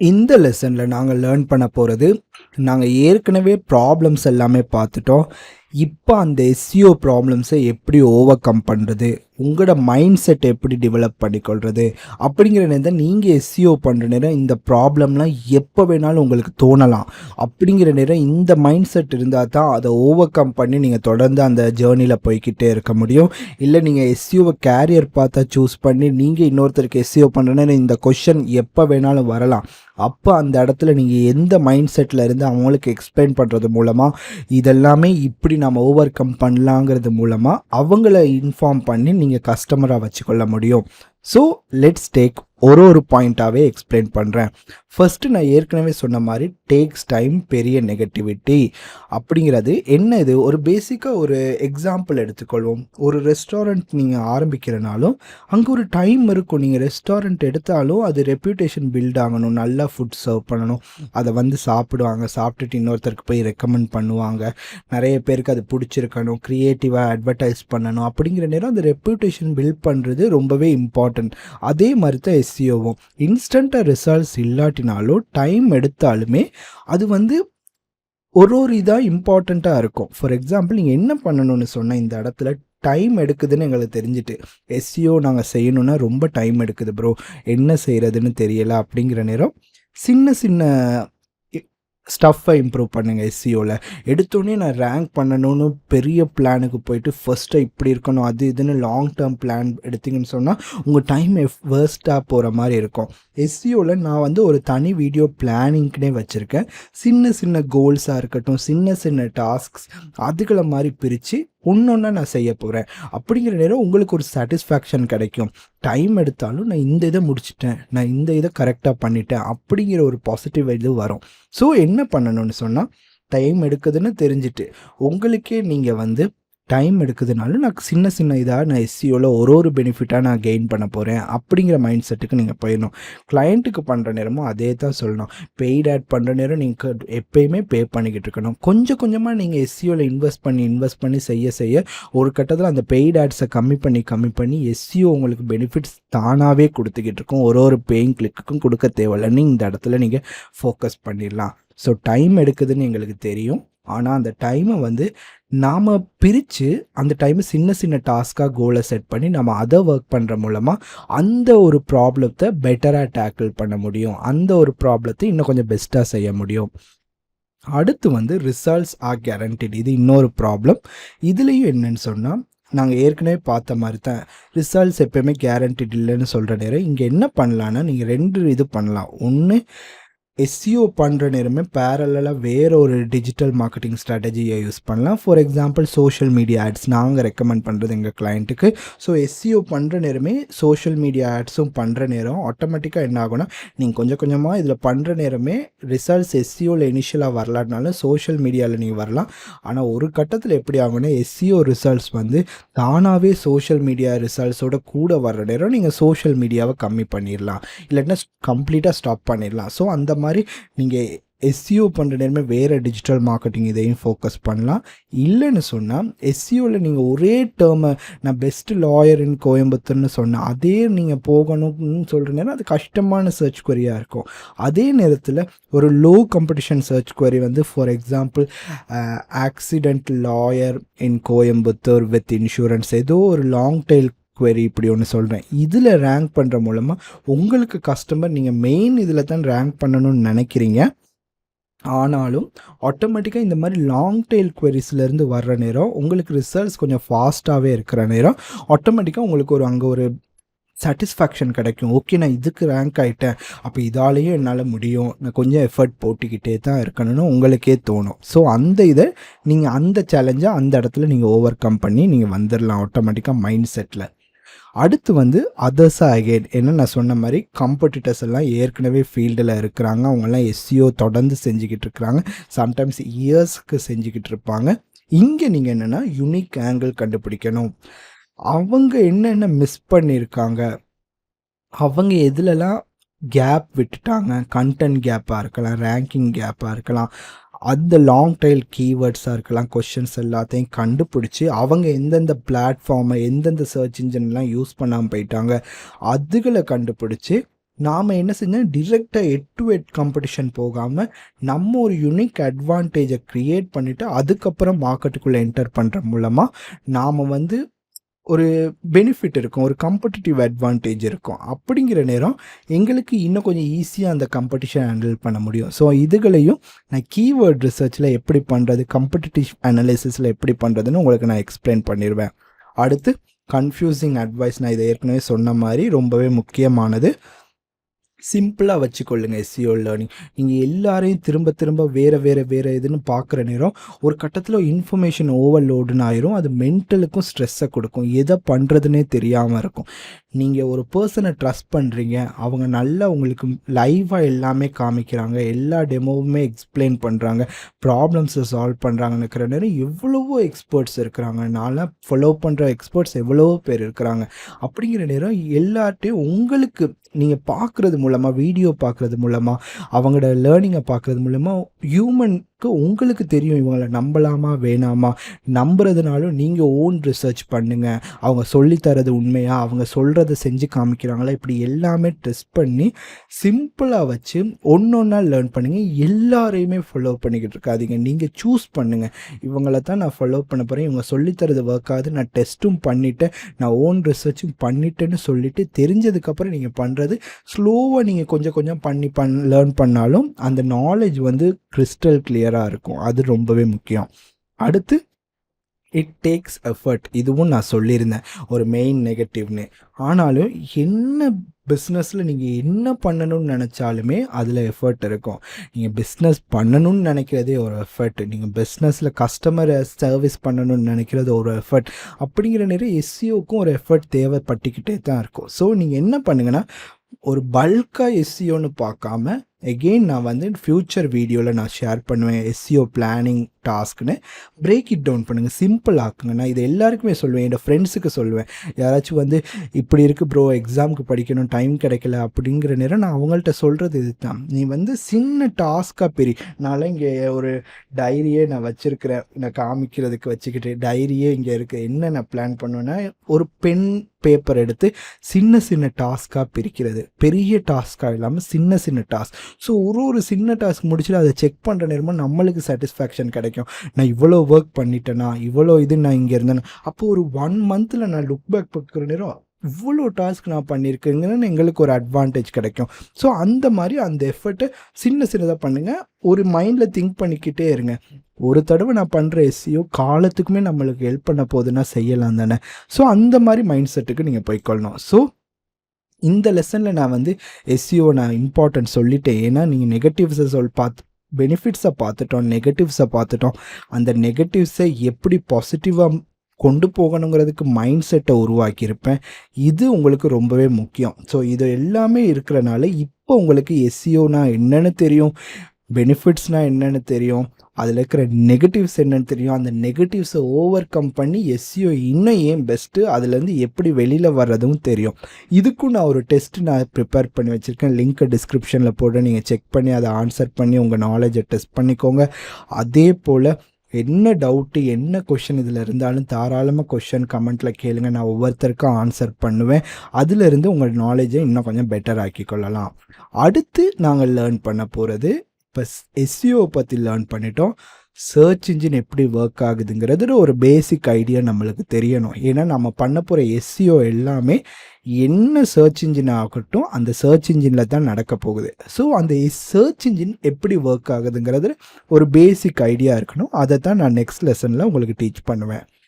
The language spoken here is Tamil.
இந்த லெசனில் நாங்கள் லேர்ன் பண்ண போகிறது நாங்கள் ஏற்கனவே ப்ராப்ளம்ஸ் எல்லாமே பார்த்துட்டோம். இப்போ அந்த எஸ்சிஓ ப்ராப்ளம்ஸை எப்படி ஓவர் கம் பண்ணுறது உங்களோட மைண்ட் செட் எப்படி டெவலப் பண்ணிக்கொள்வது அப்படிங்கிற நேரம் நீங்கள் எஸ்சிஓ பண்ணுற நேரம் இந்த ப்ராப்ளம்லாம் எப்போ வேணாலும் உங்களுக்கு தோணலாம். அப்படிங்கிற நேரம் இந்த மைண்ட் செட் இருந்தால் தான் அதை ஓவர் கம் பண்ணி நீங்கள் தொடர்ந்து அந்த ஜேர்னியில் போய்கிட்டே இருக்க முடியும். இல்லை நீங்கள் எஸ்சிஓவை கேரியர் பார்த்தா சூஸ் பண்ணி நீங்கள் இன்னொருத்தருக்கு எஸ்சிஓ பண்ணுற நேரம் இந்த கொஷன் எப்போ வேணாலும் வரலாம். அப்போ அந்த இடத்துல நீங்கள் எந்த மைண்ட் செட்டில் இருந்து அவங்களுக்கு எக்ஸ்பிளைன் பண்ணுறது மூலமாக இதெல்லாமே இப்படி நம்ம ஓவர் கம் பண்ணலாங்கிறது மூலமாக அவங்கள இன்ஃபார்ம் பண்ணி நீங்கள் கஸ்டமராக வச்சுக்கொள்ள முடியும். ஸோ லெட்ஸ் டேக் ஒரு ஒரு பாயிண்ட்டாகவே எக்ஸ்பிளைன் பண்ணுறேன் ஃபஸ்ட்டு நான் ஏற்கனவே சொன்ன மாதிரி டேக்ஸ் டைம் பெரிய நெகட்டிவிட்டி அப்படிங்கிறது என்ன இது? ஒரு பேசிக்காக ஒரு எக்ஸாம்பிள் எடுத்துக்கொள்வோம். ஒரு ரெஸ்டாரண்ட் நீங்கள் ஆரம்பிக்கிறனாலும் அங்கே ஒரு டைம் இருக்கும். நீங்கள் ரெஸ்டாரண்ட் எடுத்தாலும் அது ரெப்யூட்டேஷன் பில்ட் ஆகணும். நல்லா ஃபுட் சர்வ் பண்ணணும். அதை வந்து சாப்பிடுவாங்க. சாப்பிட்டுட்டு இன்னொருத்தருக்கு போய் ரெக்கமெண்ட் பண்ணுவாங்க. நிறைய பேருக்கு அது பிடிச்சிருக்கணும். க்ரியேட்டிவாக அட்வர்டைஸ் பண்ணணும். அப்படிங்கிற நேரம் அந்த ரெப்யூட்டேஷன் பில்ட் பண்ணுறது ரொம்பவே இம்பார்ட்டன்ட் அதே மாதிரி தான் எஸ்சிஓவும் இன்ஸ்டண்ட்டாக ரிசல்ட்ஸ் இல்லாட்டினாலும் டைம் எடுத்தாலுமே அது வந்து ஒரு ஒரு இதாக இம்பார்ட்டண்ட்டாக இருக்கும். ஃபார் எக்ஸாம்பிள் நீங்கள் என்ன பண்ணணும்னு சொன்னால் இந்த இடத்துல டைம் எடுக்குதுன்னு எங்களுக்கு தெரிஞ்சுட்டு எஸ்சிஓ நாங்கள் செய்யணுன்னா ரொம்ப டைம் எடுக்குது ப்ரோ என்ன செய்கிறதுன்னு தெரியலை அப்படிங்கிற நேரம் சின்ன சின்ன ஸ்டஃப்பை இம்ப்ரூவ் பண்ணுங்கள் எஸ்சிஓவில் எடுத்தோடனே நான் ரேங்க் பண்ணணும்னு பெரிய பிளானுக்கு போயிட்டு ஃபஸ்ட்டு இப்படி இருக்கணும் அது இதுன்னு லாங் டேர்ம் பிளான் எடுத்தீங்கன்னு சொன்னால் உங்கள் டைம் வேர்ஸ்ட்டாக போகிற மாதிரி இருக்கும். எஸ்சிஓவில் நான் வந்து ஒரு தனி வீடியோ பிளானிங்க்குனே வச்சுருக்கேன். சின்ன சின்ன கோல்ஸாக இருக்கட்டும் சின்ன சின்ன டாஸ்க்ஸ் அதுகளை மாதிரி பிரித்து ஒன்றொன்னா நான் செய்ய போகிறேன் அப்படிங்கிற நேரம் உங்களுக்கு ஒரு சாட்டிஸ்ஃபேக்ஷன் கிடைக்கும். டைம் எடுத்தாலும் நான் இந்த இதை முடிச்சிட்டேன். நான் இந்த இதை கரெக்டாக பண்ணிட்டேன். அப்படிங்கிற ஒரு பாசிட்டிவ் இது வரும். ஸோ என்ன பண்ணணும்னு சொன்னால் டைம் எடுக்குதுன்னு தெரிஞ்சுட்டு உங்களுக்கே நீங்கள் வந்து டைம் எடுக்குதுனாலும் நான் சின்ன சின்ன இதாக நான் எஸ்சியோவில் ஒரு ஒரு பெனிஃபிட்டாக நான் கெயின் பண்ண போகிறேன் அப்படிங்கிற மைண்ட் செட்டுக்கு நீங்கள் போயிடணும். கிளைண்ட்டுக்கு பண்ணுற நேரமும் அதே தான் சொல்லணும். பெய்ட் ஆட் பண்ணுற நேரம் நீங்கள் எப்பயுமே பே பண்ணிக்கிட்டு இருக்கணும். கொஞ்சம் கொஞ்சமாக நீங்கள் எஸ்சியோவில் இன்வெஸ்ட் பண்ணி இன்வெஸ்ட் பண்ணி செய்ய செய்ய ஒரு கட்டத்தில் அந்த பெய்ட் ஆட்ஸை கம்மி பண்ணி கம்மி பண்ணி எஸ்சியோ உங்களுக்கு பெனிஃபிட்ஸ் தானாகவே கொடுத்துக்கிட்டு இருக்கும். ஒரு ஒரு பேயிங் கிளிக்குக்கும் கொடுக்க தேவையில்லைன்னு இந்த இடத்துல நீங்கள் ஃபோக்கஸ் பண்ணிடலாம். ஸோ டைம் எடுக்குதுன்னு எங்களுக்கு தெரியும். ஆனால் அந்த டைமை வந்து நாம் பிரித்து அந்த டைமை சின்ன சின்ன டாஸ்க்காக கோலை செட் பண்ணி நம்ம அதை ஒர்க் பண்ணுற மூலமாக அந்த ஒரு ப்ராப்ளத்தை பெட்டராக டேக்கிள் பண்ண முடியும். அந்த ஒரு ப்ராப்ளத்தை இன்னும் கொஞ்சம் பெஸ்ட்டாக செய்ய முடியும். அடுத்து வந்து ரிசல்ட்ஸ் ஆர் கேரண்டிட் இது இன்னொரு ப்ராப்ளம் இதுலேயும் என்னன்னு சொன்னால் நாங்கள் ஏற்கனவே பார்த்த மாதிரி தான். ரிசல்ட்ஸ் எப்போயுமே கேரண்டிட் இல்லைன்னு சொல்கிற நேரம் இங்கே என்ன பண்ணலான்னா நீங்கள் ரெண்டு இது பண்ணலாம். ஒன்று எஸ்சிஓ பண்ணுற நேரமே பேரலாக வேற ஒரு டிஜிட்டல் மார்க்கெட்டிங் ஸ்ட்ராட்டஜியை யூஸ் பண்ணலாம். For example social media ads நாங்கள் ரெக்கமெண்ட் பண்ணுறது எங்கள் கிளைண்ட்டுக்கு ஸோ எஸ்சிஓ பண்ணுற நேரமே சோஷியல் மீடியா ஆட்ஸும் பண்ணுற நேரம் ஆட்டோமேட்டிக்காக என்ன ஆகும்னா நீங்கள் கொஞ்சம் கொஞ்சமாக இதில் பண்ணுற நேரமே ரிசல்ட்ஸ் எஸ்சிஓவில் இனிஷியலாக வரலாட்னாலும் சோஷியல் மீடியாவில் நீங்கள் வரலாம். ஆனால் ஒரு கட்டத்தில் எப்படி ஆகும்னா எஸ்சிஓ ரிசல்ட்ஸ் வந்து தானாகவே சோஷியல் மீடியா ரிசல்ட்ஸோட கூட வர்ற நேரம் நீங்கள் சோஷியல் மீடியாவை கம்மி பண்ணிடலாம் இல்லாட்டினா கம்ப்ளீட்டாக ஸ்டாப் பண்ணிடலாம் ஸோ அந்த மாதிரி மாதிரி நீங்கள் எஸ்சிஓ பண்ணுற நேரமே வேறு டிஜிட்டல் மார்க்கெட்டிங் இதையும் ஃபோக்கஸ் பண்ணலாம். இல்லைன்னு சொன்னால் எஸ்சிஓவில் நீங்கள் ஒரே டேர்மை நான் பெஸ்ட்டு லாயர் இன் கோயம்புத்தூர்னு சொன்னேன் அதே நீங்கள் போகணும்னு சொல்கிற நேரம் அது கஷ்டமான சர்ச் கொரியாக இருக்கும். அதே நேரத்தில் ஒரு லோ காம்படிஷன் சர்ச் கொரி வந்து for example accident lawyer in Coimbatore with insurance ஏதோ ஒரு லாங் டெயில் query இப்படி ஒன்று சொல்கிறேன் இதில் ரேங்க் பண்ணுற மூலமாக உங்களுக்கு கஸ்டமர் நீங்கள் மெயின் இதில் தான் ரேங்க் பண்ணணும்னு நினைக்கிறீங்க. ஆனாலும் ஆட்டோமேட்டிக்காக இந்த மாதிரி லாங் டெயில் குவரிஸ்லேருந்து வர்ற நேரம் உங்களுக்கு ரிசல்ட்ஸ் கொஞ்சம் ஃபாஸ்ட்டாகவே இருக்கிற நேரம் ஆட்டோமேட்டிக்காக உங்களுக்கு ஒரு அங்கே ஒரு சாட்டிஸ்ஃபேக்ஷன் கிடைக்கும். ஓகே நான் இதுக்கு ரேங்க் ஆகிட்டேன் அப்போ இதாலேயும் என்னால் முடியும். நான் கொஞ்சம் எஃபர்ட் போட்டுக்கிட்டே தான் இருக்கணும்னு உங்களுக்கே தோணும். ஸோ அந்த இதை நீங்கள் அந்த சேலஞ்சை அந்த இடத்துல நீங்கள் ஓவர் கம் பண்ணி நீங்கள் வந்துடலாம் ஆட்டோமேட்டிக்காக மைண்ட் செட்டில் அடுத்து வந்து அதர்ஸாக அகைன் என்ன நான் சொன்ன மாதிரி காம்படிட்டர்ஸ் எல்லாம் ஏற்கனவே ஃபீல்டில் இருக்கிறாங்க. அவங்கெல்லாம் எஸ்சிஓ தொடர்ந்து செஞ்சுக்கிட்டு இருக்கிறாங்க. சம்டைம்ஸ் இயர்ஸ்க்கு செஞ்சுக்கிட்டு இருப்பாங்க. இங்கே நீங்கள் என்னென்னா யுனிக் ஆங்கிள் கண்டுபிடிக்கணும். அவங்க என்னென்ன மிஸ் பண்ணியிருக்காங்க? அவங்க எதுலலாம் கேப் விட்டுட்டாங்க? கண்டென்ட் கேப்பாக இருக்கலாம் ரேங்கிங் கேப்பாக இருக்கலாம். அந்த லாங் டைல் கீவேர்ட்ஸாக இருக்கலாம் கொஷின்ஸ் எல்லாத்தையும் கண்டுபிடிச்சி அவங்க எந்தெந்த பிளாட்ஃபார்மை எந்தெந்த சர்ச் இன்ஜின்லாம் யூஸ் பண்ணாமல் போயிட்டாங்க அதுகளை கண்டுபிடிச்சி நாம் என்ன செஞ்சோம்? டிரெக்டாக எட் டு எட் காம்படிஷன் போகாமல் நம்ம ஒரு யுனிக் அட்வான்டேஜை க்ரியேட் பண்ணிவிட்டு அதுக்கப்புறம் மார்க்கெட்டுக்குள்ளே என்டர் பண்ணுற மூலமாக நாம் வந்து ஒரு பெனிஃபிட் இருக்கும் ஒரு காம்படிட்டிவ் அட்வான்டேஜ் இருக்கும். அப்படிங்கிற நேரம் எங்களுக்கு இன்னும் கொஞ்சம் ஈஸியாக அந்த காம்படிஷன் ஹேண்டில் பண்ண முடியும். ஸோ இதுகளையும் நான் கீவேர்ட் ரிசர்ச்சில் எப்படி பண்ணுறது காம்படிட்டிவ் அனாலிசிஸில் எப்படி பண்ணுறதுன்னு உங்களுக்கு நான் எக்ஸ்பிளைன் பண்ணிடுவேன் அடுத்து கன்ஃபியூசிங் அட்வைஸ் நான் இதை ஏற்கனவே சொன்ன மாதிரி ரொம்பவே முக்கியமானது. சிம்பிளாக வச்சுக்கொள்ளுங்க எஸ்சிஓ லேர்னிங் நீங்கள் எல்லாரையும் திரும்ப திரும்ப வேறு வேறு வேறு இதுன்னு பார்க்குற நேரம் ஒரு கட்டத்தில் இன்ஃபர்மேஷன் ஓவர்லோடுன்னு ஆயிரும் அது மென்டலுக்கும் ஸ்ட்ரெஸ்ஸை கொடுக்கும். எதை பண்ணுறதுனே தெரியாமல் இருக்கும். நீங்கள் ஒரு பர்சனை ட்ரஸ்ட் பண்ணுறீங்க அவங்க நல்லா உங்களுக்கு லைவாக எல்லாமே காமிக்கிறாங்க. எல்லா டெமோவுமே எக்ஸ்பிளைன் பண்ணுறாங்க ப்ராப்ளம்ஸை சால்வ் பண்ணுறாங்கன்னு நேரம் எவ்வளவோ எக்ஸ்பர்ட்ஸ் இருக்கிறாங்க. நான்லாம் ஃபாலோ பண்ணுற எக்ஸ்பர்ட்ஸ் எவ்வளவோ பேர் இருக்கிறாங்க. அப்படிங்கிற நேரம் எல்லார்ட்டையும் உங்களுக்கு நீங்கள் பார்க்குறது மூலமாக வீடியோ பார்க்குறது மூலமாக அவங்களோட லேர்னிங்கை பார்க்குறது மூலமாக ஹியூமனுக்கு உங்களுக்கு தெரியும். இவங்களை நம்பலாமா வேணாமா? நம்புறதுனாலும் நீங்கள் ஓன் ரிசர்ச் பண்ணுங்கள் அவங்க சொல்லித்தரது உண்மையாக அவங்க சொல்கிற அதை செஞ்சு காமிக்கிறாங்களா? இப்படி எல்லாமே டெஸ்ட் பண்ணி சிம்பிளாக வச்சு ஒன்று ஒன்றா லேர்ன் பண்ணுங்கள் எல்லாரையுமே ஃபாலோ பண்ணிக்கிட்டு இருக்காதீங்க. நீங்கள் சூஸ் பண்ணுங்கள் இவங்கள தான் நான் ஃபாலோ பண்ண போகிறேன் இவங்க சொல்லித்தரது ஒர்க் ஆகுது. நான் டெஸ்ட்டும் பண்ணிவிட்டேன் நான் ஓன் ரிசர்ச்சும் பண்ணிட்டேன்னு சொல்லிவிட்டு தெரிஞ்சதுக்கப்புறம் நீங்கள் பண்ணுறது ஸ்லோவாக நீங்கள் கொஞ்சம் கொஞ்சம் பண்ணி பண் லேர்ன் பண்ணாலும் அந்த நாலேஜ் வந்து கிறிஸ்டல் கிளியராக இருக்கும். அது ரொம்பவே முக்கியம். அடுத்து இட் டேக்ஸ் எஃபர்ட் இதுவும் நான் சொல்லியிருந்தேன். ஒரு மெயின் நெகட்டிவ்னு ஆனாலும் என்ன பிஸ்னஸில் நீங்கள் என்ன பண்ணணும்னு நினச்சாலுமே அதில் எஃபர்ட் இருக்கும். நீங்கள் பிஸ்னஸ் பண்ணணும்னு நினைக்கிறதே ஒரு எஃபர்ட் நீங்கள் பிஸ்னஸில் கஸ்டமரை சர்வீஸ் பண்ணணும்னு நினைக்கிறது ஒரு எஃபர்ட் அப்படிங்கிற நிறைய எஸ்சிஓக்கும் ஒரு எஃபர்ட் தேவைப்பட்டுக்கிட்டே தான் இருக்கும். ஸோ நீங்கள் என்ன பண்ணுங்கன்னா ஒரு பல்காக எஸ்சிஓன்னு பார்க்காம எகெயின் நான் வந்து ஃப்யூச்சர் வீடியோவில் நான் ஷேர் பண்ணுவேன். எஸ்சிஓ பிளானிங் டாஸ்க்னு. பிரேக் இட் டவுன் பண்ணுங்கள் சிம்பிள் ஆக்குங்க நான் இது எல்லாருக்குமே சொல்லுவேன். என்னோடய ஃப்ரெண்ட்ஸுக்கு சொல்லுவேன். யாராச்சும் வந்து இப்படி இருக்குது ப்ரோ எக்ஸாமுக்கு படிக்கணும் டைம் கிடைக்கல அப்படிங்கிற நேரம் நான் அவங்கள்ட்ட சொல்கிறது இது தான் நீ வந்து சின்ன டாஸ்க்காக பெரிய நான்லாம் இங்கே ஒரு டைரியே நான் வச்சுருக்கிறேன். நான் காமிக்கிறதுக்கு வச்சுக்கிட்டு டைரியே இங்கே இருக்குது என்ன நான் பிளான் பண்ணுவேன்னா ஒரு பென் பேப்பர் எடுத்து சின்ன சின்ன டாஸ்க்காக பிரிக்கிறது. பெரிய டாஸ்க்காக இல்லாமல் சின்ன சின்ன டாஸ்க் ஸோ ஒரு ஒரு சின்ன டாஸ்க் முடிச்சுட்டு அதை செக் பண்ணுற நேரமாக நம்மளுக்கு சாட்டிஸ்ஃபேக்ஷன் கிடைக்கும். நான் இவ்வளோ ஒர்க் பண்ணிட்டேனா இவ்வளோ இது நான் இங்கே இருந்தேன் அப்போது ஒரு ஒன் மந்தில் நான் லுக் பேக் பார்க்குற நேரம் இவ்வளோ டாஸ்க் நான் பண்ணியிருக்கேங்கன்னு எங்களுக்கு ஒரு அட்வான்டேஜ் கிடைக்கும். ஸோ அந்த மாதிரி அந்த எஃபர்ட்டை சின்ன சின்னதாக பண்ணுங்கள் ஒரு மைண்டில் திங்க் பண்ணிக்கிட்டே இருங்க. ஒரு தடவை நான் பண்ணுற எஸ்சியோ காலத்துக்குமே நம்மளுக்கு ஹெல்ப் பண்ண போகுதுன்னா செய்யலாம் தானே. ஸோ அந்த மாதிரி மைண்ட் செட்டுக்கு நீங்கள் போய்க்கொள்ளணும் ஸோ இந்த லெசனில் நான் வந்து எஸ்சிஓ நான் இம்பார்ட்டன்ட் சொல்லிட்டேன். ஏன்னா நீங்கள் நெகட்டிவ்ஸை சொல் பார்த்து பெனிஃபிட்ஸை பார்த்துட்டோம் நெகட்டிவ்ஸை பார்த்துட்டோம். அந்த நெகட்டிவ்ஸை எப்படி பாசிட்டிவாக கொண்டு போகணுங்கிறதுக்கு மைண்ட் செட்டை உருவாக்கியிருப்பேன். இது உங்களுக்கு ரொம்பவே முக்கியம். ஸோ இது எல்லாமே இருக்கிறனால இப்போ உங்களுக்கு எஸ்சிஓனா என்னென்னு தெரியும். பெனிஃபிட்ஸ்னால் என்னென்னு தெரியும். அதில் இருக்கிற நெகட்டிவ்ஸ் என்னென்னு தெரியும். அந்த நெகட்டிவ்ஸை ஓவர் கம் பண்ணி எஸ்சிஓ இன்னும் ஏன் பெஸ்ட்டு அதுலேருந்து எப்படி வெளியில் வர்றதும் தெரியும். இதுக்கும் நான் ஒரு டெஸ்ட் நான் ப்ரிப்பேர் பண்ணி வச்சுருக்கேன். லிங்க்கை டிஸ்கிரிப்ஷனில் போட்டு நீங்கள் செக் பண்ணி அதை ஆன்சர் பண்ணி உங்கள் நாலேஜை டெஸ்ட் பண்ணிக்கோங்க. அதே போல் என்ன டவுட்டு என்ன கொஷின் இதில் இருந்தாலும் தாராளமாக கொஷின் கமெண்ட்டில் கேளுங்க. நான் ஒவ்வொருத்தருக்கும் ஆன்சர் பண்ணுவேன். அதிலிருந்து உங்கள் நாலேஜை இன்னும் கொஞ்சம் பெட்டர் ஆக்கி கொள்ளலாம். அடுத்து நாங்கள் லேர்ன் பண்ண போகிறது இப்போ எஸ்சிஓ பற்றி லேர்ன் பண்ணிட்டோம். சர்ச் இன்ஜின் எப்படி ஒர்க் ஆகுதுங்கிறது ஒரு பேசிக் ஐடியா நம்மளுக்கு தெரியணும். ஏன்னா நம்ம பண்ண போகிற எஸ்சிஓ எல்லாமே என்ன சர்ச் இன்ஜின் ஆகட்டும் அந்த சர்ச் இன்ஜினில் தான் நடக்க போகுது. ஸோ அந்த சர்ச் இன்ஜின் எப்படி ஒர்க் ஆகுதுங்கிறது ஒரு பேசிக் ஐடியா இருக்கணும். அதை தான் நான் நெக்ஸ்ட் லெசனில் உங்களுக்கு டீச் பண்ணுவேன்.